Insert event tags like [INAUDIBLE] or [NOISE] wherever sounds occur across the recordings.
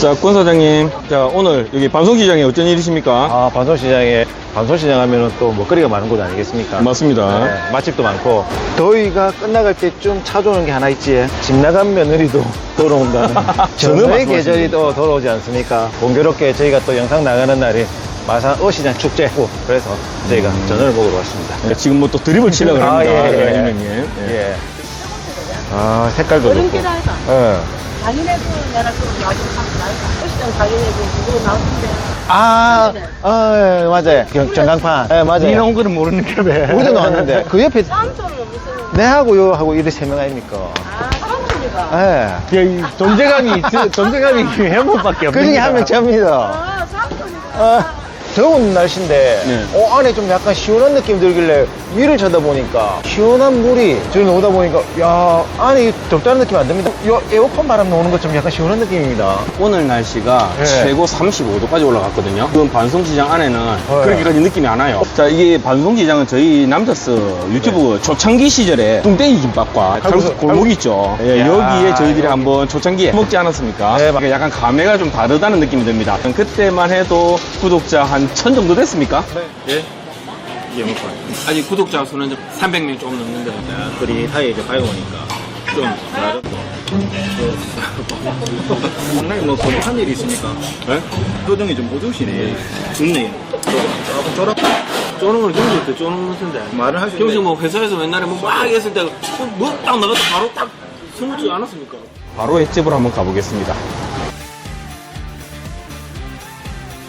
자, 권 사장님. 자, 오늘 여기 반송시장에 어쩐 일이십니까? 아, 반송시장에, 반송시장 하면은 또 먹거리가 많은 곳 아니겠습니까? 맞습니다. 네, 맛집도 많고. 더위가 끝나갈 때쯤 찾아오는 게 하나 있지. 집 나간 며느리도 [LAUGHS] 돌아온다는. [LAUGHS] 전의 계절이 또 돌아오지 않습니까? 공교롭게 저희가 또 영상 나가는 날이 마산 어시장 축제고, 그래서 저희가 전을 먹으러 왔습니다. 네, 지금 뭐 또 드립을 치려고 아, 합니다. 예, 예. 이명님. 예. 예. 아, 색깔도 좋고. 예. 강인해도 내가 좀 나중에 하면 나이가 어시장 강인해도 그거 나오는데 아, 아, 예, 맞아요. 경- 전광판. 예, 맞아요. 니는 온 거는 모르는 게왜 우리도 나왔는데, 그 옆에 무슨 내하고 요 하고 이래 세 명 아닙니까? 아 쌈소니까 예. 존재감이, 존재감이 해문밖에 그 중에 한명 접니다. 아 쌈소니까 아, 더운 날씨인데, 네. 어, 안에 좀 약간 시원한 느낌 들길래 위를 쳐다보니까, 시원한 물이 저기 오다 보니까, 야, 안에 덥다는 느낌 안 듭니다. 요 에어컨 바람 나오는 것처럼 약간 시원한 느낌입니다. 오늘 날씨가 예. 최고 35도까지 올라갔거든요. 지금 반송시장 안에는 예. 그렇게까지 느낌이 안 와요. 자, 이게 반송시장은 저희 남자스 유튜브 초창기 시절에 뚱땡이 김밥과 칼국수, 골목 있죠. 예, 야, 여기에 저희들이 여기. 한번 초창기에 먹지 않았습니까? 네, 맞- 그러니까 약간 감회가 좀 다르다는 느낌이 듭니다. 그때만 해도 구독자 한 천 정도 됐습니까? 예. 아직 구독자 수는 300명 조금 넘는데 그리 사이에 이제 밝으니까. 좀 나아졌고. 오늘 뭐 고독한 일 있습니까? 네? 표정이 좀 어두우시네. 좋네. 조금 쫄아. 쪼는 걸 경식 때 쪼는 것인데. 말을 경식 있는데. 뭐 회사에서 옛날에 뭐 막 했을 때 뭐딱 나가서 바로 딱 스무지 않았습니까? 바로 횟집으로 한번 가보겠습니다.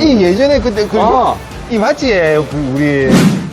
이 예전에 그때 그, 아. 이 맞지? 그 우리.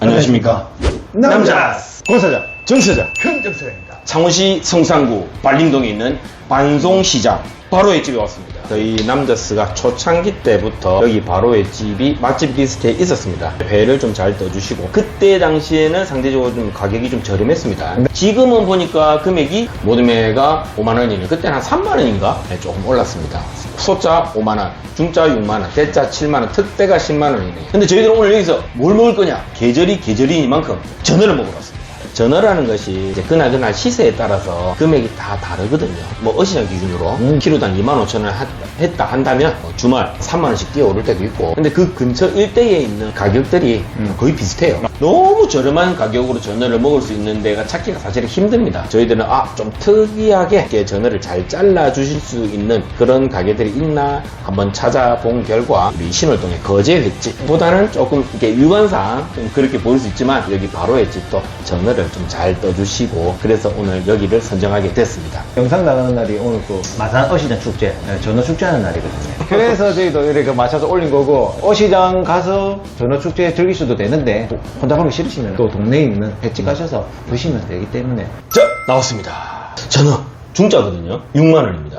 안녕하십니까. 남자! 고사장. 정서장. 큰정서입니다. 창원시 성산구 발림동에 있는 반송시장 바로의 집에 왔습니다. 저희 남자스가 초창기 때부터 여기 바로의 집이 맛집 리스트에 있었습니다. 회를 좀 잘 떠주시고 그때 당시에는 상대적으로 좀 가격이 좀 저렴했습니다. 지금은 보니까 금액이 모든 회가 5만 원이네. 그때는 한 3만 원인가 네, 조금 올랐습니다. 소자 5만 원, 중자 6만 원, 대자 7만 원, 특대가 10만 원이네. 근데 저희들은 오늘 여기서 뭘 먹을 거냐? 계절이 계절이니만큼 전어를 먹으러 왔습니다. 전어라는 것이 이제 그날 그날 시세에 따라서 금액이 다 다르거든요. 뭐 어시장 기준으로 키로당 2만 5천 원 했다 한다면 뭐 주말 3만 원씩 뛰어오를 때도 있고 근데 그 근처 일대에 있는 가격들이 거의 비슷해요. 너무 저렴한 가격으로 전어를 먹을 수 있는 데가 찾기가 사실 힘듭니다. 저희들은 아 좀 특이하게 전어를 잘 잘라 주실 수 있는 그런 가게들이 있나 한번 찾아본 결과 우리 신월동의 거제 횟집보다는 조금 이렇게 육안상 좀 그렇게 보일 수 있지만 여기 바로의 집도 전어를 좀 잘 떠주시고 그래서 오늘 여기를 선정하게 됐습니다. 영상 나가는 날이 오늘 또 마산 어시장 축제, 네, 전어 축제하는 날이거든요. 그래서 저희도 이렇게 맞춰서 올린 거고 어시장 가서 전어 축제 즐기셔도 되는데 또 혼자 가기 싫으시면 또 동네에 있는 횟집 가셔서 드시면 되기 때문에 자 나왔습니다. 전어 중짜거든요. 6만 원입니다.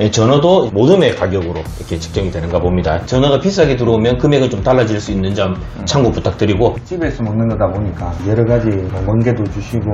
예, 전어도 모듬의 가격으로 이렇게 측정이 되는가 봅니다. 전어가 비싸게 들어오면 금액은 좀 달라질 수 있는 점 참고 부탁드리고 집에서 먹는 거다 보니까 여러 가지 뭐 멍게도 주시고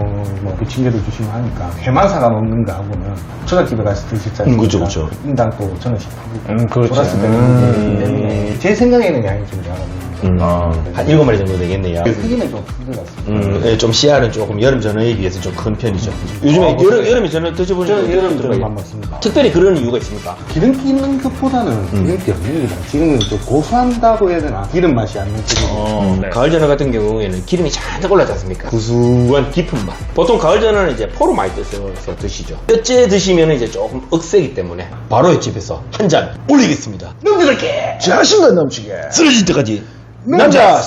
뭐 부침개도 주시고 하니까 회만 사가 먹는 거 하고는 초밥집에 가서 드실 때 음, 그죠, 그죠. 인당 또 천원씩 하고 음, 그렇죠. 되는 거기 때문에 제 생각에는 양이 좀 작아요. 음, 한 7마리 정도 되겠네요. 크기는 좀 큰 것 같습니다. 음, 예, 좀 씨알은 조금 여름 전어에 비해서 좀 큰 편이죠. 요즘에 여름, 여름에 전어 드셔보니까 저는 여름? 전어만 먹습니다. 특별히 그런 이유가 있습니까? 기름기 있는 것보다는 기름기 없는 게다 지금은 좀 고소한다고 해야 되나 기름 맛이 안 느껴지고 어, 가을 전어 같은 경우에는 기름이 잔뜩 올라지 않습니까? 구수한 깊은 맛. 보통 가을 전어는 이제 포로 많이 드셔서 드시죠. 뼈째 드시면 이제 조금 억세기 때문에 바로 집에서 한 잔 올리겠습니다. 놈들께 자신감 넘치게 쓰러질 때까지 남자.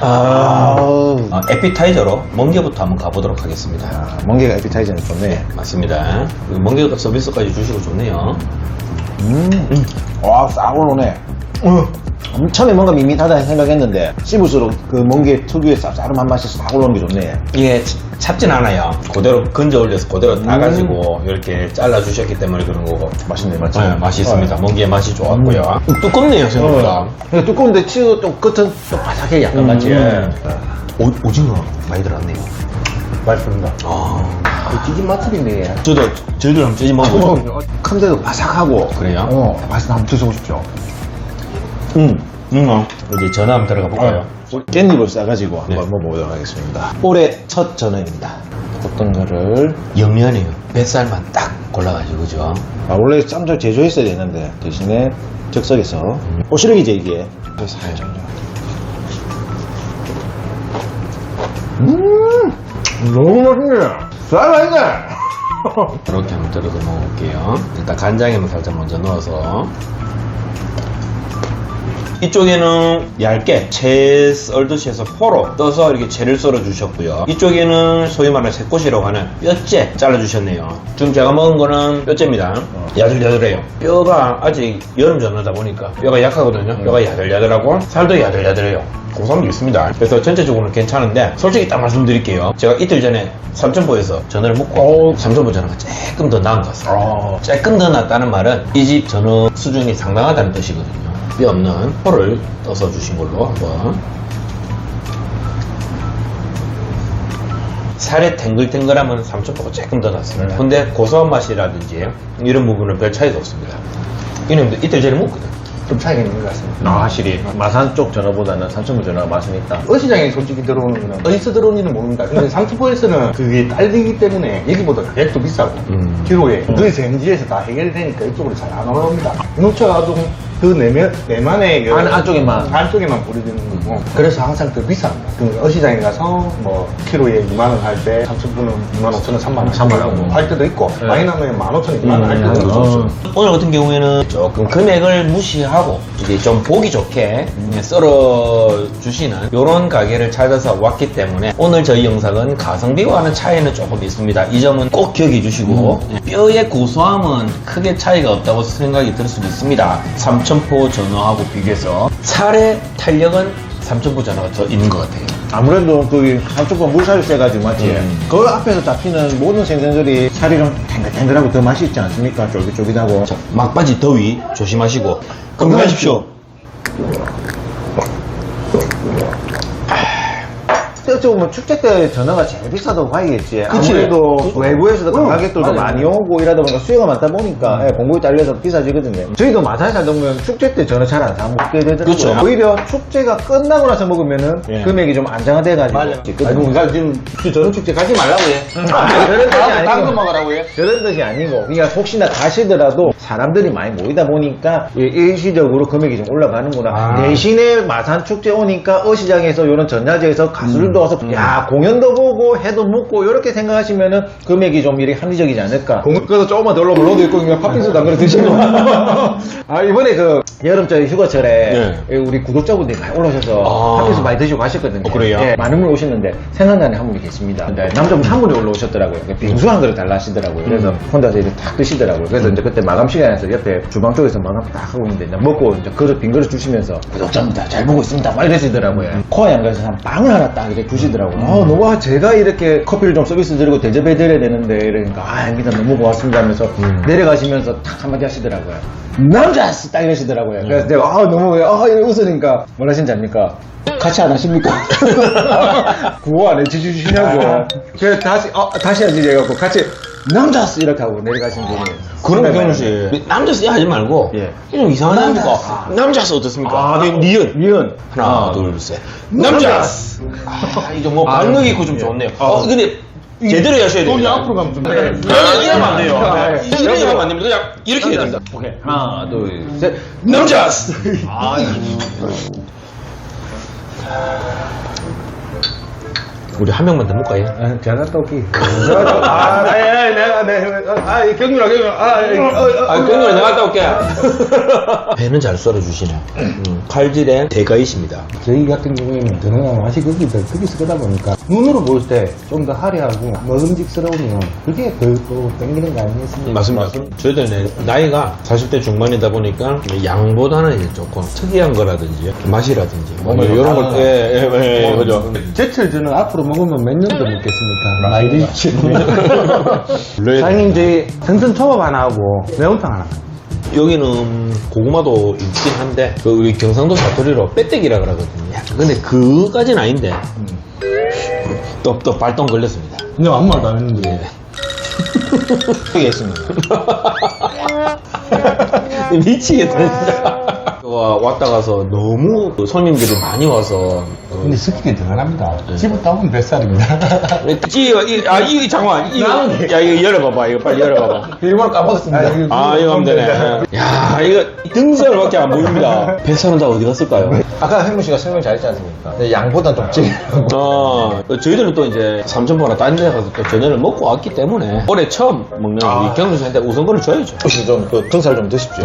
아, 아, 에피타이저로 멍게부터 한번 가보도록 하겠습니다. 멍게가 에피타이저는 좋네. 맞습니다. 그 멍게 서비스까지 주시고 좋네요. 와, 싹 올라오네. 음, 처음에 뭔가 밋밋하다 생각했는데 씹을수록 그 멍게 특유의 쌉싸름한 맛이 싹 올라오는 게 좋네. 이게 찹진 않아요. 그대로 건져 올려서 그대로 따가지고 이렇게 잘라 주셨기 때문에 그런 거고. 맛있네, 맞지? 네, 맛이 있습니다. 멍게 맛이 좋았고요. 두껍네요, 생각보다. 근데 두꺼운데 치우 좀 끝은 좀 바삭해 약간 음. 맞지? 오, 오징어 많이 들었네요. 맛있습니다. 아, 튀김 맛집이네. 저도 저희들 한번 찌지 먹어보죠. 큰데도 바삭하고. 그래요? 어, 맛있어. 한번 드셔보십시오. 음, 음, 이제 전화 한번 들어가 볼까요? 깻잎을 싸가지고 네. 한번 먹어보도록 하겠습니다. 올해 첫 전어입니다. 어떤 거를 영리하네요. 뱃살만 딱 골라가지고, 그죠? 아, 원래 쌈장 제조했어야 되는데 대신에 즉석에서 오시르기제 이게 살짝 음 너무 맛있네 살아있네 이렇게 [LAUGHS] 한번 들어서 먹어볼게요. 일단 간장에만 살짝 먼저 넣어서. 이쪽에는 얇게 채 썰듯이 해서 포로 떠서 이렇게 채를 썰어 주셨고요. 이쪽에는 소위 말하는 새꼬시라고 하는 뼈째 잘라 주셨네요. 지금 제가 먹은 거는 뼈째입니다. 야들야들해요. 뼈가 아직 여름 전후다 보니까 뼈가 약하거든요. 뼈가 야들야들하고 살도 야들야들해요. 고소함도 있습니다. 그래서 전체적으로는 괜찮은데 솔직히 딱 말씀드릴게요. 제가 이틀 전에 삼천포에서 전어를 먹고 삼천포 전어가 조금 더 나은 것 같습니다. 조금 더 낫다는 말은 이 집 전어 수준이 상당하다는 뜻이거든요. 뼈 없는 포를 떠서 주신 걸로 한번 살에 탱글탱글하면 삼천포가 조금 더 낫습니다. 근데 고소한 맛이라든지 이런 부분은 별 차이가 없습니다. 이놈도 이틀 전에 먹거든. 좀 차이가 있는 것 같습니다. 아, 확실히 마산 쪽 전어보다는 삼천부 전어가 맛은 있다 어시장에 솔직히 들어오는 거는 어디서 들어오는지는 모릅니다. 근데 [LAUGHS] 상투포에서는 그게 딸리기 때문에 여기보다 가격도 비싸고 음. 기로에 그에서 현지에서 다 해결되니까 이쪽으로 잘 안 올라옵니다. 농차가 그 내면 내만의 그 안- 안쪽에만. 안쪽에만 뿌려지는 거고 그래서 항상 더 비쌉니다. 그 어시장에 가서 뭐 키로에 2만 원 할 때 삼천분은 2만 5천 원, 3만 원, 3만 원. 할 때도 있고 많이 나면 1만 5천 원, 2만 원 할 때도 있고 어. 오늘 같은 경우에는 조금 금액을 무시하고 이제 좀 보기 좋게 썰어 주시는 이런 가게를 찾아서 왔기 때문에 오늘 저희 영상은 가성비와는 차이는 조금 있습니다. 이 점은 꼭 기억해 주시고 뼈의 고소함은 크게 차이가 없다고 생각이 들 수도 있습니다. 삼 천포 전어하고 비교해서 살의 탄력은 삼천포 전어가 더 있는 것 같아요. 아무래도 그 삼천포 물살이 세가지고 맞지 음. 그 앞에서 잡히는 모든 생선들이 살이 좀 탱글탱글하고 더 맛이 있지 않습니까 쫄깃쫄깃하고 자, 막바지 더위 조심하시고 건강하십시오. 어찌 보면 축제 때 전어가 제일 비싸다고 봐야겠지. 그치. 아무래도 그- 외부에서도 응, 관광객들도 맞아요. 많이 오고 이러다 보니까 수요가 많다 보니까 예, 공급이 딸려서 비싸지거든요. 저희도 마산에 살다 보면 축제 때 전어 잘 안 사 먹게 되더라고요. 그쵸. 오히려 축제가 끝나고 나서 먹으면은 예. 금액이 좀 안정화돼가지고. 맞아요. 아니 우리가 지금 저런 축제 가지 말라고 해. 아, 그런 뜻이 아니고. 딴거 먹으라고 해. 그런 뜻이 아니고 그러니까 혹시나 가시더라도 사람들이 많이 모이다 보니까 이- 일시적으로 금액이 좀 올라가는구나 아. 대신에 마산 축제 오니까 어시장에서 이런 전야제에서 가수 들도 와서 야 공연도 보고 해도 먹고 이렇게 생각하시면은 금액이 좀 이렇게 합리적이지 않을까? 그래서 조금만 더 올라오면 로도 있고 그냥 팥빙수도 안 그래 드시고 [LAUGHS] 아 이번에 그 여름철 휴가철에 네. 우리 구독자분들이 많이 올라오셔서 아. 팥빙수 많이 드시고 가셨거든요. 어, 그래요? 예, 많은 분 오시는데 생각나는 한 분이 계십니다. 네, 남자분 한 분이 올라오셨더라고요. 빙수 한 그릇 달라 하시더라고요. 그래서 혼자서 이제 탁 드시더라고요. 그래서 이제 그때 마감 시간에서 옆에 주방 쪽에서 마감 딱 하고 있는데 이제 먹고 이제 그릇 빈 그릇 주시면서 구독자입니다 잘 보고 있습니다. 막 이러시더라고요. 코아 양가에서 한 빵을 하나 딱 이렇게 주시더라고요. 아 너무 아, 제가 이렇게 커피를 좀 서비스 드리고 대접해 드려야 되는데 이러니까 아 형님 너무 고맙습니다 하면서 내려가시면서 탁 한마디 하시더라고요 남자스 딱 이러시더라고요 그래서 내가 아 너무 아 이렇게 웃으니까 뭐라 하신지 압니까 같이 안 하십니까? [LAUGHS] 구호 안 해주시냐고. 그래서 다시, 어, 다시 하지, 해갖고 같이, 남자스! 이렇게 하고 내려가신 분이. 그럼 네, 경훈 네. 씨 남자 쓰 하지 말고 예. 좀 이상한 남자스. 남자가 남자스 어떻습니까? 아, 네, 니은 니은. 하나 아. 둘셋 남자스 아 이거 뭐 아, 반응이 예. 있고 좀 좋네요 아. 어 근데 제대로 하셔야 돈이 됩니다. 앞으로 가면 좀. 네. 아, 이러면 안 돼요. 아, 예. 이렇게 하면 안 됩니다. 그냥 이렇게 해야 됩니다. 오케이. 하나, 둘, 셋. 남자스 아, [LAUGHS] 우리 한 명만 더 먹을까요? 아, 제가 떡이. 아, 네, 네, 내가, 네, 아, 이 경유라, 경유라. 아, 이, 어, 어, 아, 경렬 내가 갔다 올게. [LAUGHS] 배는 잘 썰어주시네. 음, 칼질의 대가이십니다. 저희 같은 경우에는 전어가 맛이 거기서 거기서 그다 보니까 눈으로 볼 때 좀 더 화려하고 먹음직스러우면 그게 더또 땡기는 거 아니겠습니까? 맞습니다. 저희들 네, 나이가 40대 중반이다 보니까 양보다는 이제 조금 특이한 거라든지 맛이라든지 뭐 이런 걸, 예, 예, 예, 예, 그죠. 제철 저는 앞으로 먹으면 몇년더 먹겠습니까? 나이. 원래 사장님 저희 생선 초밥 하나 하고 매운탕 하나. 여기는 고구마도 있긴 한데 그 우리 경상도 사투리로 빼떼기라 그러거든요. 근데 그까지는 아닌데 또 또 발동 걸렸습니다. 근데 아무 말도 안 했는데. [LAUGHS] 여기 있습니다. [LAUGHS] 미치겠다. 와, 왔다 가서 너무 그 손님들이 많이 와서. 그 근데 스킬이 대단합니다. 집을 따보면 뱃살입니다. 찌, [LAUGHS] 이, 아, 이, 잠깐만. 이거, 야, 이거 열어봐봐. 이거 빨리 열어봐봐. [LAUGHS] 일본어 까먹었습니다. 아, 이거 하면 되네. 야, 이거 등살밖에 안 보입니다. 뱃살은 다 어디 갔을까요? 아까 현무 씨가 설명 잘했지 않습니까? 근데 양보단 좀 찌르고. 어, 저희들은 또 이제 삼천포나 딴 데 가서 또 저녁을 먹고 왔기 때문에 올해 처음 먹는 우리 경수 씨한테 우선권을 줘야죠. 혹시 좀그 등살 좀 드십시오.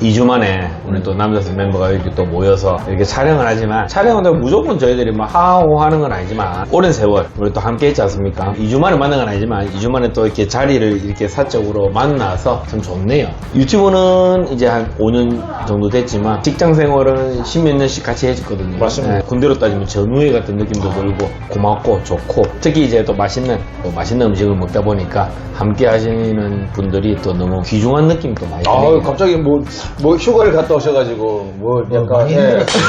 2주 만에 우리 또 남자스 멤버가 이렇게 또 모여서 이렇게 촬영을 하지만 촬영은 또 무조건 저희들이 막 하하호 하는 건 아니지만 오랜 세월 우리 또 함께 했지 않습니까? 2주 만에 만난 건 아니지만 2주 만에 또 이렇게 자리를 이렇게 사적으로 만나서 참 좋네요. 유튜브는 이제 한 5년 정도 됐지만 직장 생활은 십몇 년씩 같이 해줬거든요. 맞습니다. 네, 군대로 따지면 전우회 같은 느낌도 들고 고맙고 좋고 특히 이제 또 맛있는 또 맛있는 음식을 먹다 보니까 함께 하시는 분들이 또 너무 귀중한 느낌도 많이 아, 드네요. 갑자기 뭐, 뭐 휴가를 갔다 오셔가지고 뭐 약간 많이 예. 힘들었어요.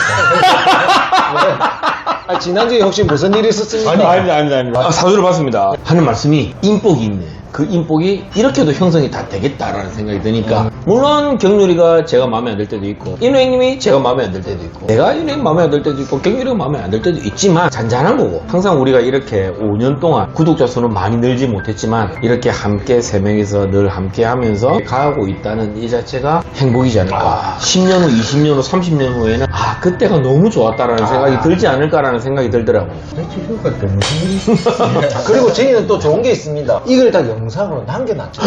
아, 지난주에 혹시 무슨 일이 있었습니까? 아니, 아닙니다, 아닙니다, 아닙니다. 아, 사주를 봤습니다. 하는 말씀이 인복이 있네. 그 인복이 이렇게도 형성이 다 되겠다라는 생각이 드니까 물론 경률이가 제가 마음에 안 들 때도 있고 인호 형님이 제가 마음에 안 들 때도 있고 내가 형 마음에 안 들 때도 있고 경률이가 마음에 안 들 때도 있지만 잔잔한 거고 항상 우리가 이렇게 5년 동안 구독자 수는 많이 늘지 못했지만 이렇게 함께 세 명이서 늘 함께 하면서 가고 있다는 이 자체가 행복이지 않을까 10년 후 20년 후 30년 후에는 아 그때가 너무 좋았다라는 생각이 들지 않을까라는 생각이 들더라고요 대체 휴가 때 무슨 일이 있었어요? 그리고 저희는 또 좋은 게 있습니다. 이걸 다 영상으로 남겨놨죠.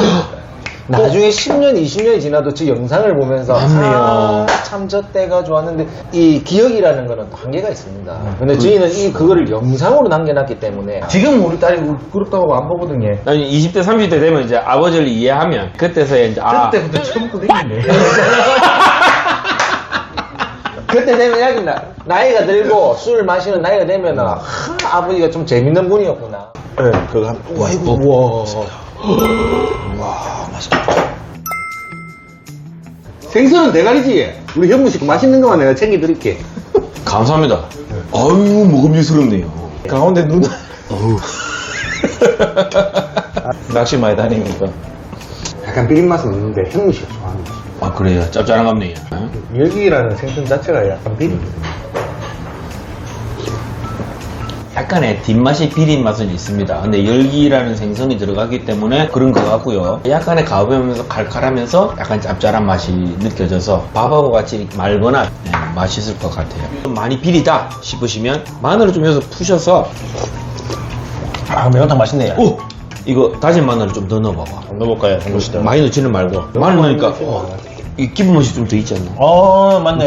나중에 10년, 20년이 지나도 저 영상을 보면서 맞네요. 아, 참 저 때가 좋았는데 이 기억이라는 거는 또 한계가 있습니다. 근데 저희는 이 그거를 영상으로 남겨놨기 때문에 지금 우리 딸이 부럽다고 안 보거든요. 나중에 20대 30대 되면 이제 아버지를 이해하면 그때서야 이제 아 그때부터 처먹고 다니네. 그때 되면 약간 나, 나이가 들고 술 마시는 나이가 되면 아, 아버지가 좀 재밌는 분이었구나. 네, 그거 한, 우와, 이거, 우와. 생선은 대가리지. 우리 현무 씨 맛있는 것만 내가 챙겨드릴게. 감사합니다. 아유 먹음직스럽네요. 가운데 눈. [LAUGHS] 낚시 많이 다니니까. 약간 비린 맛은 있는데 현무 씨가 좋아합니다. 아 그래요 짭짤한 감네요. 여기라는 생선 자체가 약간 비린. 약간의 뒷맛이 비린 맛은 있습니다. 근데 열기라는 생선이 들어가기 때문에 그런 것 같고요. 약간의 가벼우면서 칼칼하면서 약간 짭짤한 맛이 느껴져서 밥하고 같이 말거나 네, 맛있을 것 같아요. 좀 많이 비리다 싶으시면 마늘을 좀 해서 푸셔서 아, 매운탕 맛있네요. 오! 이거 다진 마늘을 좀 더 넣어봐봐. 넣어볼까요? 해보시죠. 많이 넣지는 말고 마늘 넣으니까 어, 이 기분 맛이 좀 더 있지 않나? 어, 맞네.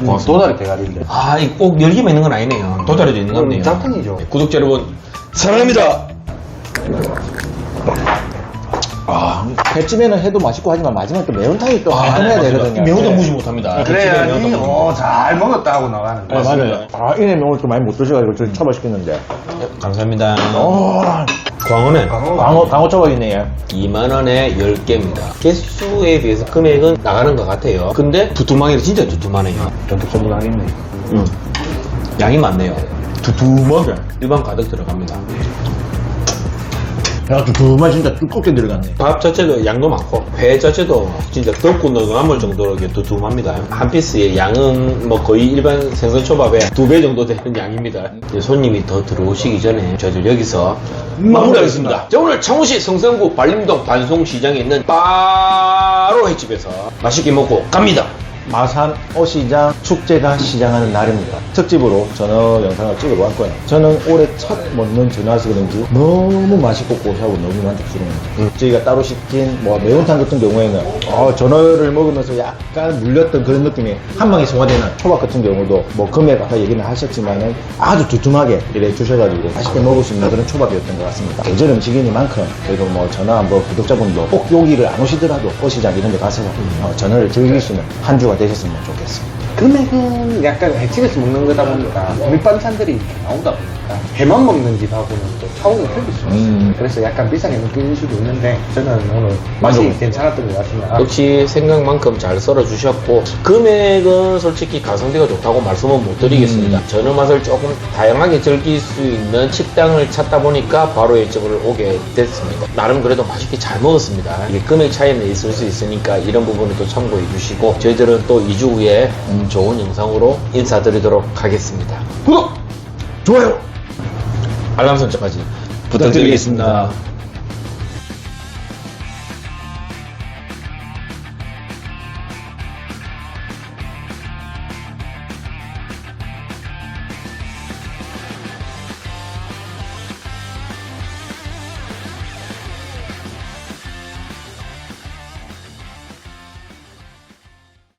고맙습니다. 도다리 대가리인데. 아, 이꼭 열기만 있는 건 아니네요. 도다리도 있는 것 같네요. 짬뽕이죠. 네, 구독자 여러분, 사랑합니다. 아, 횟집에는 해도 맛있고 하지만 마지막에 또 매운탕이 또 해야 되거든요. 매운탕 무시 못합니다. 그래야지, 매운탕 무시 어, 잘 먹었다 하고 나가는 네, 거. 맞아요. 아, 이nem이 오늘 또 많이 못 드셔가지고 저 처벌시켰는데. 감사합니다. 어, 광어는 강호, 강호 초밥이네요. 2만원에 10개입니다. 개수에 비해서 금액은 나가는 것 같아요. 근데 두툼하기는 진짜 두툼하네요. 전득전득하겠네. 음. 양이 많네요. 두툼하게 일반 가득 들어갑니다. 야, 두툼한 진짜 두껍게 들어갔네. 밥 자체도 양도 많고 회 자체도 진짜 넣어도 남을 정도로 이렇게 두툼합니다. 한 피스의 양은 뭐 거의 일반 생선 초밥의 두 배 정도 되는 양입니다. 이제 손님이 더 들어오시기 전에 저희들 여기서 마무리하겠습니다. 자 오늘 창원시 성산구 발림동 반송시장에 있는 바로 횟집에서 맛있게 먹고 갑니다. 마산 어시장 축제가 시작하는 날입니다. 특집으로 전어 영상을 찍으러 왔고요. 저는 올해 첫 먹는 전어라서 그런지 너무 맛있고 고소하고 너무 만족스러워요. 음. 저희가 따로 시킨 뭐 매운탕 같은 경우에는 어, 전어를 먹으면서 약간 물렸던 그런 느낌이 한 방에 소화되는 초밥 같은 경우도 뭐 금액 아까 얘기는 하셨지만은 아주 두툼하게 이래 주셔가지고 맛있게 먹을 수 있는 그런 초밥이었던 것 같습니다. 계절 음식이니만큼 그리고 뭐 전화 뭐 구독자분도 꼭 여기를 안 오시더라도 어시장 이런 데 가서 어, 전어를 즐길 수 있는 한 주가 되셨으면 좋겠습니다. 금액은 약간 횟집에서 먹는 거다 보니까 밑반찬들이 이렇게 나오다 보니까 해만 먹는 집하고는 또 차원이 틀릴 수 있어요. 음. 그래서 약간 비싸게 느낄 수도 있는데 저는 오늘 맛이 만족. 괜찮았던 것 같습니다. 아, 역시 생각만큼 잘 썰어주셨고 금액은 솔직히 가성비가 좋다고 말씀은 못 드리겠습니다. 전어 맛을 조금 다양하게 즐길 수 있는 식당을 찾다 보니까 바로 일집을 오게 됐습니다. 나름 그래도 맛있게 잘 먹었습니다. 이게 금액 차이는 있을 수 있으니까 이런 부분을 또 참고해 주시고 저희들은 또 2주 후에 음, 좋은 영상으로 인사드리도록 하겠습니다. 구독! 좋아요! 알람 설정까지 부탁드리겠습니다.